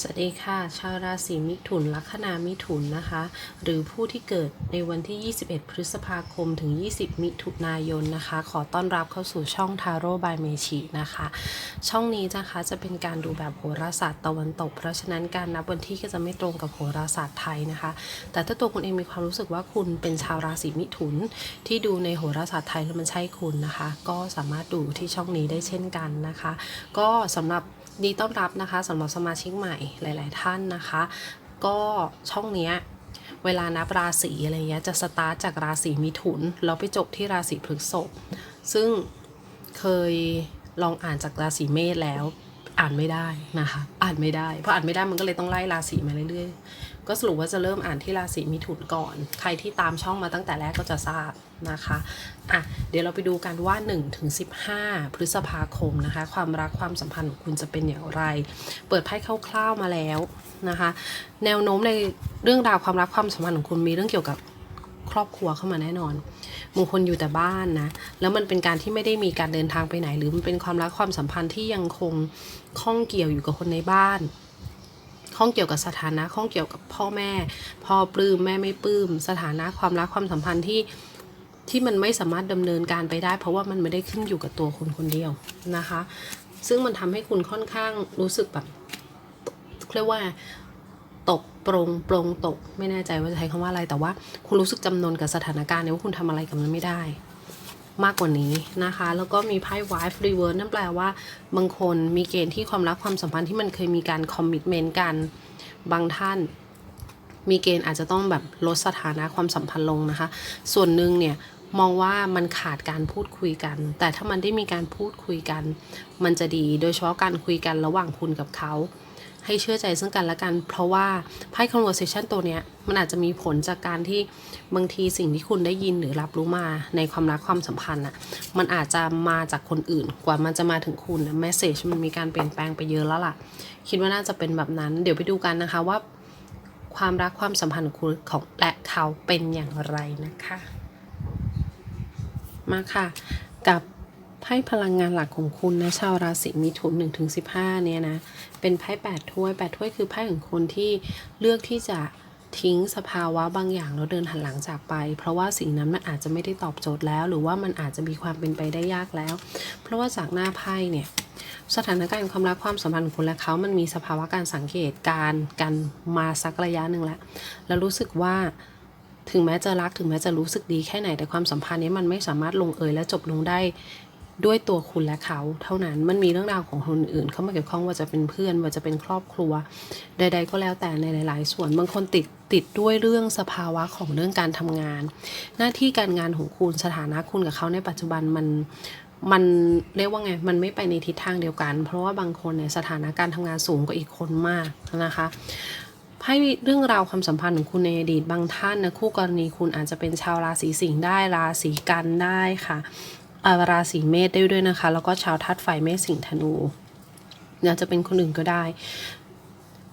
สวัสดีค่ะ ชาวราศีมิถุน ลัคนามิถุนนะคะ หรือผู้ที่เกิดในวันที่ 21 พฤษภาคมถึง 20 มิถุนายนนะคะ ขอต้อนรับเข้าสู่ช่องทาโร่บายเมชินะคะ ช่องนี้นะคะจะเป็นการดูแบบโหราศาสตร์ตะวันตก เพราะฉะนั้นการนับวันที่ก็จะไม่ตรงกับโหราศาสตร์ไทยนะคะ แต่ถ้าตัวคุณเองมีความรู้สึกว่าคุณเป็นชาวราศีมิถุน ที่ดูในโหราศาสตร์ไทยแล้วมันใช่คุณนะคะ ก็สามารถดูที่ช่องนี้ได้เช่นกันนะคะ ก็สำหรับ ดีต้อนรับนะคะสำหรับสมาชิกใหม่หลาย ๆ ท่านนะคะ ก็ช่องเนี้ยเวลานับราศีอะไรเงี้ยจะสตาร์ทจากราศีมิถุนแล้วไปจบที่ราศีพฤษภซึ่งเคยลองอ่านจากราศีเมษแล้ว อ่านไม่ได้นะคะ อ่านไม่ได้เพราะอ่านไม่ได้มันก็เลยต้องไล่ราศีมาเรื่อยๆ ก็สรุปว่าจะเริ่มอ่านที่ราศีมิถุนก่อน ใครที่ตามช่องมาตั้งแต่แรกก็จะทราบนะคะอะเดี๋ยวเราไปดูกันว่า1ถึง15 พฤษภาคมนะคะ ความรักความสัมพันธ์ของคุณจะเป็นอย่างไร เปิดไพ่คร่าวๆมาแล้วนะคะ แนวโน้มในเรื่องราวความรักความสัมพันธ์ของคุณมีเรื่องเกี่ยวกับ ครอบครัวเข้ามาแน่นอนบางคนอยู่แต่บ้านนะแล้วมันเป็นการที่ไม่ได้มีการเดินทางไปไหน หรือมันเป็นความรักความสัมพันธ์ที่ยังคงข้องเกี่ยวอยู่กับคนในบ้านข้องเกี่ยวกับสถานะข้องเกี่ยวกับพ่อแม่ พ่อปลื้มแม่ไม่ปลื้มสถานะความรักความสัมพันธ์ที่ที่มันไม่สามารถดำเนินการไปได้ เพราะว่ามันไม่ได้ขึ้นอยู่กับตัวคนคนเดียวนะคะ ซึ่งมันทำให้คุณค่อนข้างรู้สึกแบบเรียกว่า ตกปรงปรงตก ไม่แน่ใจว่าจะใช้คำว่าอะไร แต่ว่าคุณรู้สึกจำนนกับสถานการณ์เนี่ยว่าคุณทำอะไรกับมันไม่ได้ มากกว่านี้นะคะ แล้วก็มีไพ่ wife reverse นั่นแปลว่าบางคนมีเกณฑ์ที่ความรักความสัมพันธ์ที่มันเคยมีการคอมมิ t เมนต์กันบางท่านมีเกณฑ์อาจจะต้องแบบลดสถานะความสัมพันธ์ลงนะคะ ส่วนหนึ่งเนี่ยมองว่ามันขาดการพูดคุยกัน แต่ถ้ามันได้มีการพูดคุยกัน มันจะดี โดยเฉพาะการคุยกันระหว่างคุณกับเขา ให้เชื่อใจซึ่งกันและกัน เพราะว่าไพ่ conversation ตัวเนี้ยมันอาจจะมีผลจากการที่บางทีสิ่งที่คุณได้ยินหรือรับรู้มาในความรักความสัมพันธ์อะมันอาจจะมาจากคนอื่นกว่ามันจะมาถึงคุณนะ message มันมีการเปลี่ยนแปลงไปเยอะแล้วล่ะ คิดว่าน่าจะเป็นแบบนั้น เดี๋ยวไปดูกันนะคะว่า ความรักความสัมพันธ์ของคุณของและเขาเป็นอย่างไรนะคะ มาค่ะกับ ไพ่พลังงานหลักของคุณนะชาวราศีมิถุน1ถึง15 เนี่ยนะ เป็นไพ่8ถ้วย8ถ้วยคือไพ่ของคนที่เลือกที่จะทิ้งสภาวะบางอย่างแล้วเดินหันหลังจากไป เพราะว่าสิ่งนั้นมันอาจจะไม่ได้ตอบโจทย์แล้ว หรือว่ามันอาจจะมีความเป็นไปได้ยากแล้ว เพราะว่าจากหน้าไพ่เนี่ยสถานการณ์ความรักความสัมพันธ์ของคุณและเขา มันมีสภาวะการสังเกตการกันมาสักระยะหนึ่งแล้วแล้วรู้สึกว่าถึงแม้จะรักถึงแม้จะรู้สึกดีแค่ไหนแต่ความสัมพันธ์นี้มันไม่สามารถลงเอยและจบลงได้ ด้วยตัวคุณและเขาเท่านั้นมันมีเรื่องราวของคนอื่น เข้ามาเกี่ยวข้องว่าจะเป็นเพื่อนว่าจะเป็นครอบครัว ใด ๆ ก็แล้วแต่ในหลาย ๆ ส่วนบางคนติดติดด้วยเรื่องสภาวะของเรื่องการทำงาน หน้าที่การงานของคุณสถานะคุณกับเขาในปัจจุบันมันมันเรียกว่าไง มันไม่ไปในทิศทางเดียวกัน เพราะว่าบางคนเนี่ยสถานะการทำงานสูงกว่าอีกคนมากนะคะไพ่เรื่องราวความสัมพันธ์ของคุณในอดีตบางท่านนะคู่กรณีคุณอาจจะเป็นชาวราศีสิงห์ได้ราศีกันได้ค่ะ ราศีเมษได้ด้วยนะคะ แล้วก็ชาวธาตุไฟเมษสิงห์ธนูอาจจะเป็นคนอื่นก็ได้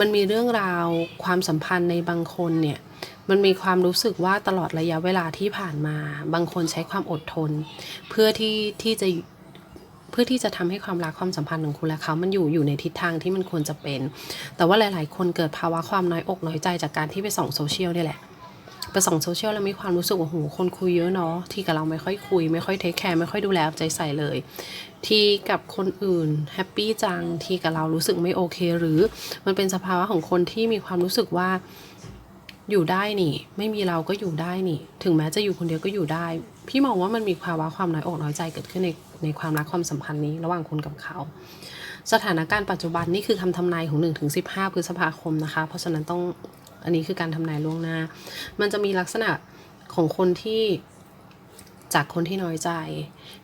มันมีเรื่องราวความสัมพันธ์ในบางคนเนี่ยมันมีความรู้สึกว่าตลอดระยะเวลาที่ผ่านมา บางคนใช้ความอดทน เพื่อที่ที่จะเพื่อที่จะทำให้ความรักความสัมพันธ์ของคุณและเขา มันอยู่อยู่ในทิศทางที่มันควรจะเป็น แต่ว่าหลาย ๆ คนเกิดภาวะความน้อยอกน้อยใจจากการที่ไปส่องโซเชียลนี่แหละ ไปส่องโซเชียลแล้วมีความรู้สึกว่าโหคนคุยเยอะเนาะที่กับเราไม่ค่อยคุย ไม่ค่อยเทคแคร์ไม่ค่อยดูแลเอาใจใส่เลย ที่กับคนอื่นแฮปปี้จังที่กับเรารู้สึกไม่โอเค หรือมันเป็นสภาวะของคนที่มีความรู้สึกว่าอยู่ได้นี่ ไม่มีเราก็อยู่ได้นี่ ถึงแม้จะอยู่คนเดียวก็อยู่ได้ พี่มองว่ามันมีภาวะความน้อยอกน้อยใจเกิดขึ้นในในความรักความสัมพันธ์นี้ระหว่างคุณกับเขา สถานการณ์ปัจจุบันนี่คือคำทำนายของ1ถึง15พฤษภาคมนะคะ เพราะฉะนั้นต้อง อันนี้คือการทำนายล่วงหน้า มันจะมีลักษณะของคนที่จากคนที่น้อยใจ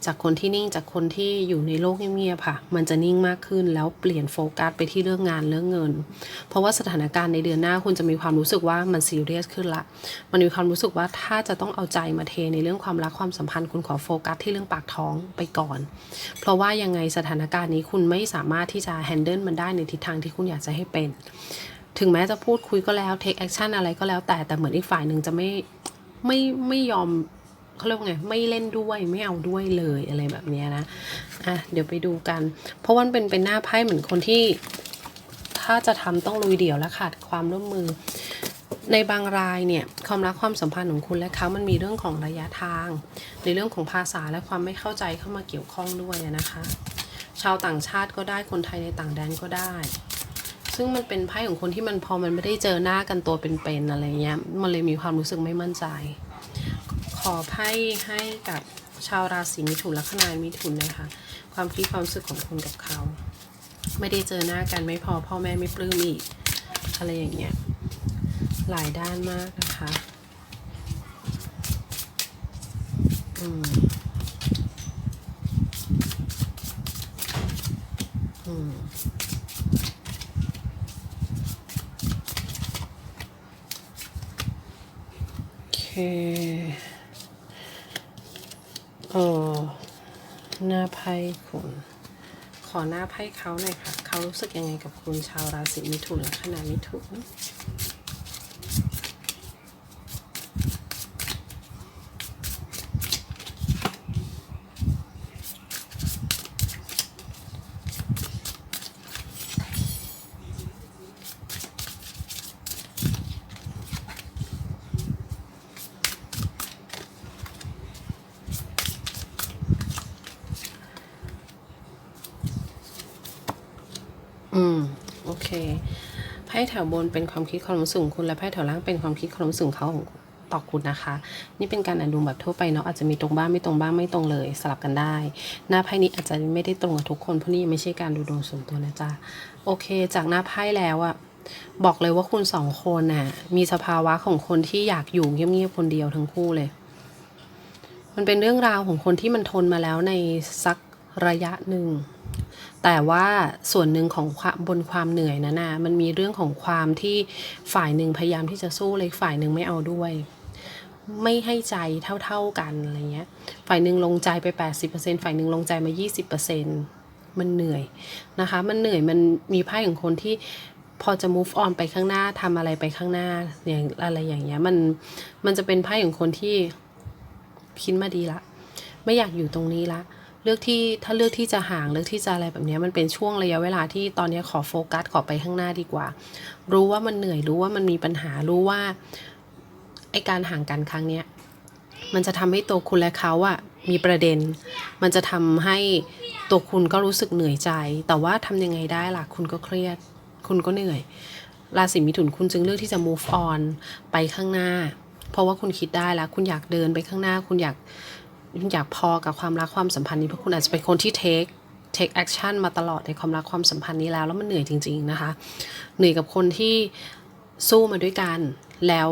จากคนที่นิ่งจากคนที่อยู่ในโลกเงียบๆค่ะ มันจะนิ่งมากขึ้นแล้วเปลี่ยนโฟกัสไปที่เรื่องงานเรื่องเงิน เพราะว่าสถานการณ์ในเดือนหน้าคุณจะมีความรู้สึกว่ามันซีเรียสขึ้นละ มันมีความรู้สึกว่าถ้าจะต้องเอาใจมาเทในเรื่องความรักความสัมพันธ์คุณขอโฟกัสที่เรื่องปากท้องไปก่อน เพราะว่ายังไงสถานการณ์นี้คุณไม่สามารถที่จะแฮนเดิลมันได้ในทิศทางที่คุณอยากจะให้เป็น ถึงแม้จะพูดคุยก็แล้วเทคแอคชั่นอะไรก็แล้วแต่แต่เหมือนอีกฝ่ายหนึ่งจะไม่ไม่ไม่ยอมเขาเรียกว่าไงไม่เล่นด้วยไม่เอาด้วยเลยอะไรแบบนี้นะอะเดี๋ยวไปดูกัน เพราะว่ามันเป็นเป็นหน้าไพ่เหมือนคนที่ ถ้าจะทำต้องลุยเดี่ยวและขาดความร่วมมือ ในบางรายเนี่ยความรักความสัมพันธ์ของคุณและเขามันมีเรื่องของระยะทาง ในเรื่องของภาษาและความไม่เข้าใจเข้ามาเกี่ยวข้องด้วยนะคะ ชาวต่างชาติก็ได้คนไทยในต่างแดนก็ได้ ซึ่งมันเป็นไพ่ของคนที่มันพอมันไม่ได้เจอหน้ากันตัวเป็นๆอะไรเงี้ย มันเลยมีความรู้สึกไม่มั่นใจ ขอไพ่ให้กับชาวราศีมิถุนลัคนามิถุนนะคะความคิดความรู้สึกของคุณกับเขา ไม่ได้เจอหน้ากันไม่พอพ่อแม่ไม่ปลื้มอีกอะไรอย่างเงี้ยหลายด้านมากนะคะ อืม อืม โอ เคเออหน้าไพ่คุณ ขอหน้าไพ่เขาหน่อยค่ะ เขารู้สึกยังไงกับคุณชาวราศีมิถุนลัคนามิถุน อืม โอเค ไพ่แถวบนเป็นความคิดความรู้สึกของคุณ และไพ่แถวล่างเป็นความคิดความรู้สึกของเขาของต่อคุณนะคะ นี่เป็นการอ่านดูแบบทั่วไปเนาะอาจจะมีตรงบ้างไม่ตรงบ้างไม่ตรงเลย สลับกันได้ หน้าไพ่นี้อาจจะไม่ได้ตรงกับทุกคนเพราะนี่ไม่ใช่การดูดวงส่วนตัวนะจ๊ะโอเค จากหน้าไพ่แล้วอะบอกเลยว่าคุณสองคนน่ะมีสภาวะของคนที่อยากอยู่เงียบๆคนเดียวทั้งคู่เลย มันเป็นเรื่องราวของคนที่มันทนมาแล้วในสักระยะหนึ่ง แต่ว่าส่วนหนึ่งของบนความเหนื่อยนั้นนะมันมีเรื่องของความที่ฝ่ายหนึ่งพยายามที่จะสู้เลยฝ่ายหนึ่งไม่เอาด้วย ไม่ให้ใจเท่าๆกันอะไรเงี้ย ฝ่ายหนึ่งลงใจไป 80%ฝ่ายหนึ่งลงใจมา 20%มันเหนื่อยนะคะ มันเหนื่อยมันมีไพ่ของคนที่พอจะ move on ไปข้างหน้าทำอะไรไปข้างหน้าอย่างอะไรอย่างเงี้ยมันมันจะเป็นไพ่ของคนที่คิดมาดีละ ไม่อยากอยู่ตรงนี้ละ เลือกที่ถ้าเลือกที่จะห่างเลือกที่จะอะไรแบบนี้มันเป็นช่วงระยะเวลาที่ตอนนี้ขอโฟกัสขอไปข้างหน้าดีกว่า รู้ว่ามันเหนื่อยรู้ว่ามันมีปัญหารู้ว่าไอการห่างกันครั้งเนี้ยมันจะทำให้ตัวคุณและเขาอะมีประเด็น มันจะทำให้ตัวคุณก็รู้สึกเหนื่อยใจ แต่ว่าทำยังไงได้ล่ะคุณก็เครียด คุณก็เหนื่อยราศีมิถุนคุณจึงเลือกที่จะ move on ไปข้างหน้า เพราะว่าคุณคิดได้แล้ว คุณอยากเดินไปข้างหน้า คุณอยาก อยากพอกับความรักความสัมพันธ์นี้เพราะคุณอาจจะเป็นคนที่ take take action มาตลอดในความรักความสัมพันธ์นี้แล้วแล้วมันเหนื่อยจริง ๆนะคะ เหนื่อยกับคนที่สู้มาด้วยกันแล้ว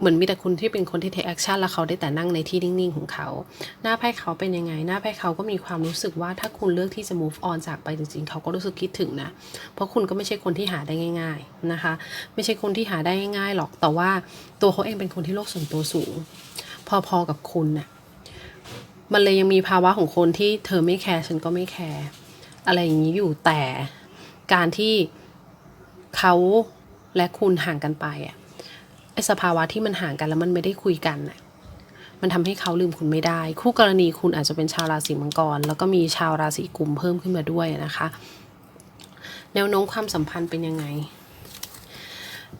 เหมือนมีแต่คุณที่เป็นคนที่ take action แล้วเขาได้แต่นั่งในที่นิ่งๆของเขา หน้าไพ่เขาเป็นยังไง หน้าไพ่เขาก็มีความรู้สึกว่าถ้าคุณเลือกที่จะ move on จากไปจริงๆ เขาก็รู้สึกคิดถึงนะ เพราะคุณก็ไม่ใช่คนที่หาได้ง่าย ๆนะคะ ไม่ใช่คนที่หาได้ง่ายๆหรอกแต่ว่าตัวเขาเองเป็นคนที่โลกส่วนตัวสูง พอๆกับคุณน่ะมันเลยยังมีภาวะของคนที่เธอไม่แคร์ฉันก็ไม่แคร์อะไรอย่างนี้อยู่แต่การที่เขาและคุณห่างกันไปอะไอสภาวะที่มันห่างกันแล้วมันไม่ได้คุยกันน่ะมันทำให้เขาลืมคุณไม่ได้ คู่กรณีคุณอาจจะเป็นชาวราศีมังกร แล้วก็มีชาวราศีกุมเพิ่มขึ้นมาด้วยนะคะ แนวโน้มความสัมพันธ์เป็นยังไง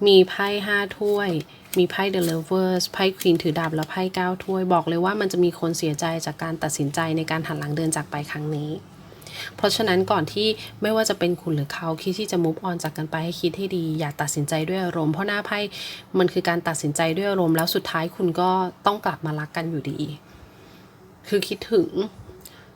มีไพ่ห้าถ้วย มีไพ่ The Lovers ไพ่ Queen ถือดาบและไพ่เก้าถ้วย บอกเลยว่ามันจะมีคนเสียใจจากการตัดสินใจในการหันหลังเดินจากไปครั้งนี้ เพราะฉะนั้นก่อนที่ไม่ว่าจะเป็นคุณหรือเขาคิดที่จะ move on จากกันไปให้คิดให้ดี อย่าตัดสินใจด้วยอารมณ์เพราะหน้าไพ่มันคือการตัดสินใจด้วยอารมณ์แล้วสุดท้ายคุณก็ต้องกลับมารักกันอยู่ดี คือคิดถึง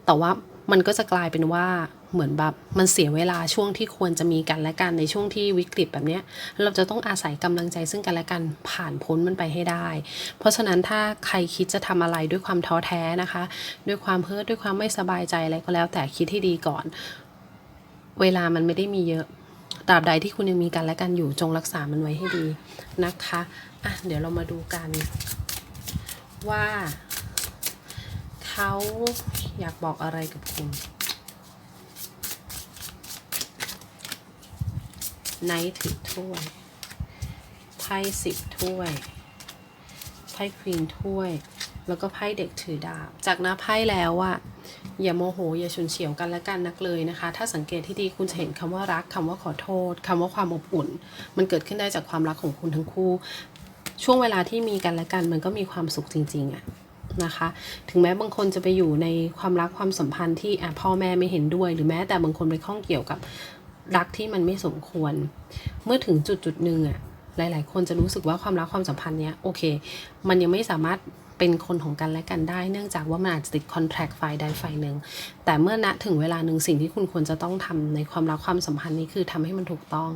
แต่ว่ามันก็จะกลายเป็นว่า เหมือนแบบมันเสียเวลาช่วงที่ควรจะมีกันและกันในช่วงที่วิกฤตแบบเนี้ยเราจะต้องอาศัยกำลังใจซึ่งกันและกันผ่านพ้นมันไปให้ได้ เพราะฉะนั้นถ้าใครคิดจะทำอะไรด้วยความท้อแท้นะคะ ด้วยความเพ้อด้วยความไม่สบายใจอะไรก็แล้ว แต่คิดให้ดีก่อน เวลามันไม่ได้มีเยอะตราบใดที่คุณยังมีกันและกันอยู่จงรักษามันไว้ให้ดีนะคะอะเดี๋ยวเรามาดูกัน ว่าเขาอยากบอกอะไรกับคุณ ไนท์ถือถ้วย ไพ่สิบถ้วย ไพ่ควีนถ้วย แล้วก็ไพ่เด็กถือดาบ จากหน้าไพ่แล้วอะอย่าโมโห อย่าฉุนเฉียวกันและกันนักเลยนะคะ ถ้าสังเกตที่ดีคุณจะเห็นคำว่ารักคำว่าขอโทษคำว่าความอบอุ่น มันเกิดขึ้นได้จากความรักของคุณทั้งคู่ ช่วงเวลาที่มีกันและกันมันก็มีความสุขจริงๆอะนะคะ ถึงแม้บางคนจะไปอยู่ในความรักความสัมพันธ์ที่พ่อแม่ไม่เห็นด้วย หรือแม้แต่บางคนไปข้องเกี่ยวกับ รักที่มันไม่สมควร เมื่อถึงจุดจุดหนึ่งอะหลาย ๆ คนจะรู้สึกว่าความรักความสัมพันธ์เนี้ยโอเค มันยังไม่สามารถเป็นคนของกันและกันได้ เนื่องจากว่ามันอาจจะติดคอนแท c t ฝ่ายใดฝ่ายหนึ่ง แต่เมื่อณถึงเวลาหนึ่งสิ่งที่คุณควรจะต้องทำในความรักความสัมพันธ์นี้คือทำให้มันถูกต้อง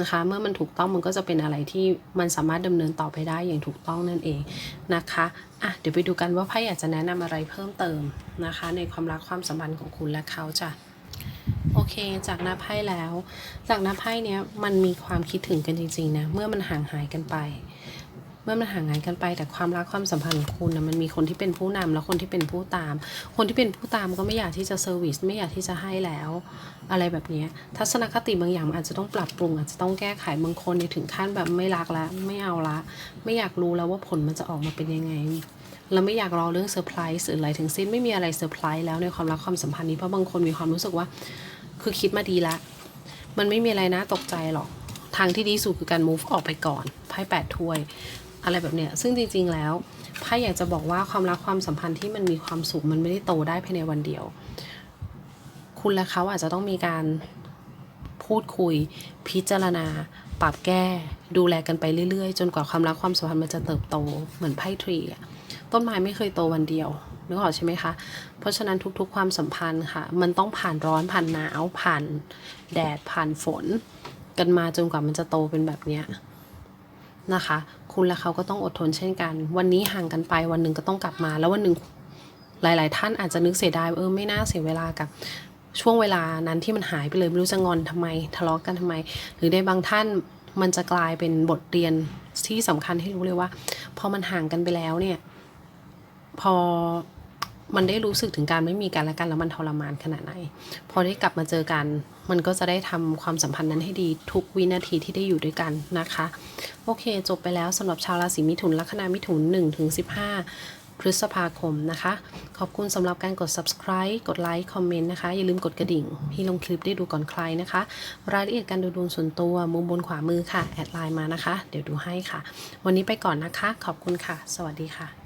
นะคะ เมื่อมันถูกต้องมันก็จะเป็นอะไรที่มันสามารถดำเนินต่อไปได้อย่างถูกต้องนั่นเองนะคะอะเดี๋ยวไปดูกันว่าไพ่อยากจะแนะนำอะไรเพิ่มเติมนะคะ ในความรักความสัมพันธ์ของคุณและเขาจ้ะ เค จากหน้าไพ่แล้ว จากหน้าไพ่เนี้ยมันมีความคิดถึงกันจริงๆนะเมื่อมันห่างหายกันไป เมื่อมันห่างหายกันไป แต่ความรักความสัมพันธ์ของคุณนะมันมีคนที่เป็นผู้นำและคนที่เป็นผู้ตาม คนที่เป็นผู้ตามก็ไม่อยากที่จะเซอร์วิสไม่อยากที่จะให้แล้ว อะไรแบบนี้ทัศนคติบางอย่างอาจจะต้องปรับปรุง อาจจะต้องแก้ไขบางคนเนี่ยถึงขั้นแบบไม่รักแล้วไม่เอาละ ไม่อยากรู้แล้วว่าผลมันจะออกมาเป็นยังไงเราไม่อยากรอเรื่องเซอร์ไพรส์หรืออะไรทั้งสิ้นไม่มีอะไรเซอร์ไพรส์แล้วในความรักความสัมพันธ์นี้เพราะบางคนมีความรู้สึกว่า คือคิดมาดีละ มันไม่มีอะไรน่าตกใจหรอก ทางที่ดีสุดคือการ move ออกไปก่อนไพ่แปดถ้วย อะไรแบบเนี้ย ซึ่งจริง ๆ แล้วไพ่อยากจะบอกว่าความรักความสัมพันธ์ที่มันมีความสุขมันไม่ได้โตได้ภายในวันเดียว คุณและเขาอาจจะต้องมีการพูดคุย พิจารณา ปรับแก้ ดูแลกันไปเรื่อย ๆ จนกว่าความรักความสัมพันธ์มันจะเติบโตเหมือนไพ่ทรีอะต้นไม้ไม่เคยโตวันเดียว นึกออกใช่ไหมคะ เพราะฉะนั้นทุกๆความสัมพันธ์ค่ะ มันต้องผ่านร้อนผ่านหนาวผ่านแดดผ่านฝน กันมาจนกว่ามันจะโตเป็นแบบเนี้ยนะคะ คุณและเขาก็ต้องอดทนเช่นกัน วันนี้ห่างกันไปวันหนึ่งก็ต้องกลับมา แล้ววันหนึ่งหลาย ๆ ท่านอาจจะนึกเสียดายเออไม่น่าเสียเวลากับช่วงเวลานั้นที่มันหายไปเลยไม่รู้จะงอนทำไม ทะเลาะกันทำไม หรือในบางท่านมันจะกลายเป็นบทเรียนที่สำคัญให้รู้เลยว่า พอมันห่างกันไปแล้วเนี่ย พอ มันได้รู้สึกถึงการไม่มีกันและกันแล้วมันทรมานขนาดไหน พอได้กลับมาเจอกัน มันก็จะได้ทำความสัมพันธ์นั้นให้ดีทุกวินาทีที่ได้อยู่ด้วยกันนะคะ โอเค จบไปแล้วสำหรับชาวราศีมิถุนลัคนามิถุน1ถึง15พฤษภาคมนะคะ ขอบคุณสำหรับการกด subscribe กดไลค์คอมเมนต์นะคะ อย่าลืมกดกระดิ่งที่ลงคลิปได้ดูก่อนใครนะคะ รายละเอียดการดูดวงส่วนตัว มุมบนขวามือค่ะ แอดไลน์มานะคะ เดี๋ยวดูให้ค่ะ วันนี้ไปก่อนนะคะ ขอบคุณค่ะ สวัสดีค่ะ